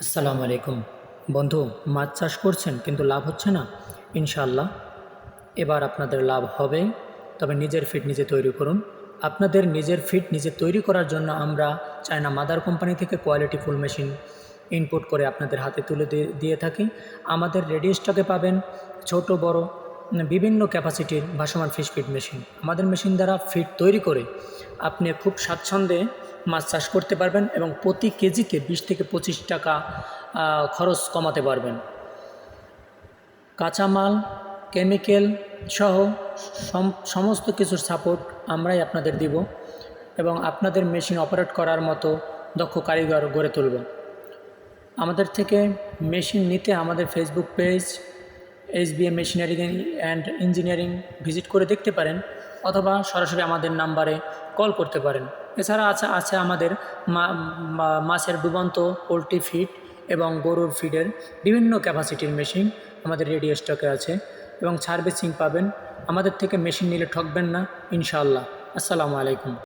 আসসালামু আলাইকুম। বন্ধু, মাছ চাষ করছেন, কিন্তু লাভ হচ্ছে না? ইনশাআল্লাহ। এবার আপনাদের লাভ হবে, তবে নিজের ফিট নিজে তৈরি করুন। আপনাদের নিজের ফিট নিজে তৈরি করার জন্য আমরা চায়না মাদার কোম্পানি থেকে কোয়ালিটি ফুল মেশিন ইনপুট করে আপনাদের হাতে তুলে দিয়ে- দিয়ে থাকি। আমাদের রেডি স্টকে পাবেন ছোট, বড়, বিভিন্ন ক্যাপাসিটির ভাসমান ফিশ ফিড মেশিন আমাদের মেশিন দ্বারা ফিট তৈরি করে আপনি খুব স্বাচ্ছন্দ্যে মাছ চাষ করতে পারবেন এবং প্রতি কেজিতে বিশ থেকে পঁচিশ টাকা খরচ কমাতে পারবেন। কাঁচামাল, কেমিক্যাল সহ সমস্ত কিছুর সাপোর্ট আমরাই আপনাদের দিব এবং আপনাদের মেশিন অপারেট করার মতো দক্ষ কারিগর গড়ে তুলব। আমাদের থেকে মেশিন নিতে আমাদের Facebook page H B M machinery and engineering visit করে দেখতে পারেন অথবা সরাসরি আমাদের নাম্বারে কল করতে পারেন। এছাড়া আছে আছে আমাদের মাছের ডুবন্ত পোলট্রি ফিড এবং গরুর ফিডের বিভিন্ন ক্যাপাসিটির মেশিন আমাদের রেডিও স্টকে আছে এবং সার্ভিসিং পাবেন। আমাদের থেকে মেশিন নিলে ঠকবেন না, ইনশাআল্লাহ। আসসালামু আলাইকুম।